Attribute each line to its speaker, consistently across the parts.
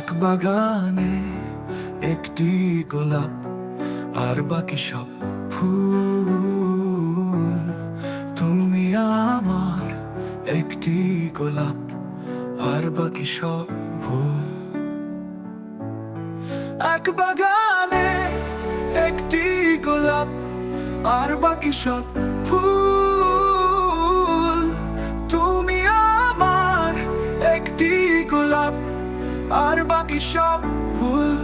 Speaker 1: এক বাগানে একটি গোলাপ, আর বাকি সব ফুল। তুমি আমার একটি গোলাপ, আর বাকি সব ফুল। এক বাগানে একটি গোলাপ, আর বাকি সব ফুল। আর বাকি সব ফুল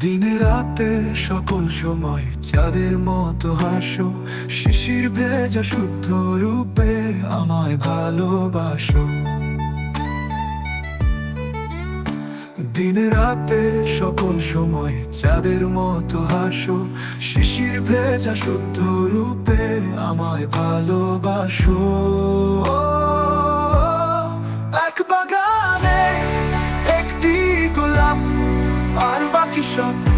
Speaker 1: দিনে রাতে সকল সময় চাঁদের মতো হাসো, শিশির ভেজা শুদ্ধ রূপে আমায় ভালোবাসো। দিনে রাতে সকল সময় চাঁদের মতো হাসো, শিশির ভেজা শুদ্ধ রূপে আমায় ভালোবাসো। আর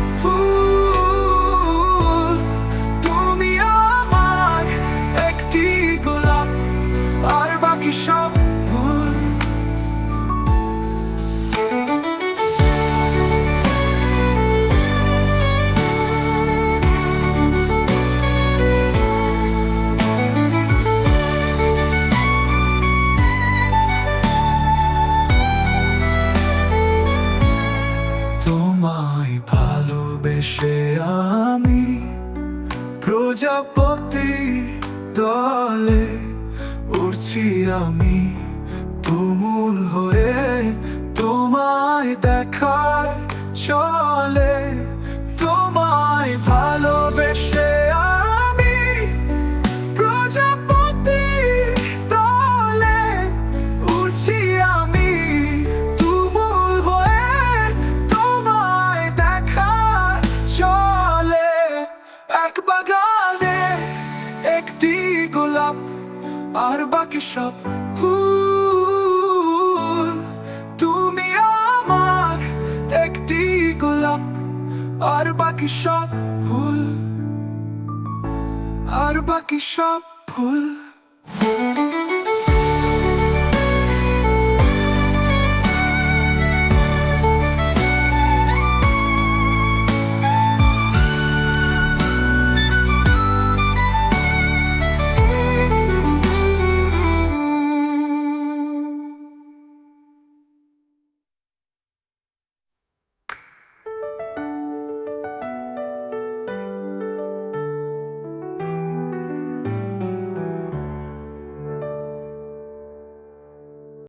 Speaker 1: তোমায় ভালোবেসে আমি প্রজাপতি দলে উড়ছি আমি তুমুল হয়ে গোলাপ আর বাকি সব ফুল তুমি আমার একটি গোলাপ, আর বাকি সব ফুল আর বাকি সব ফুল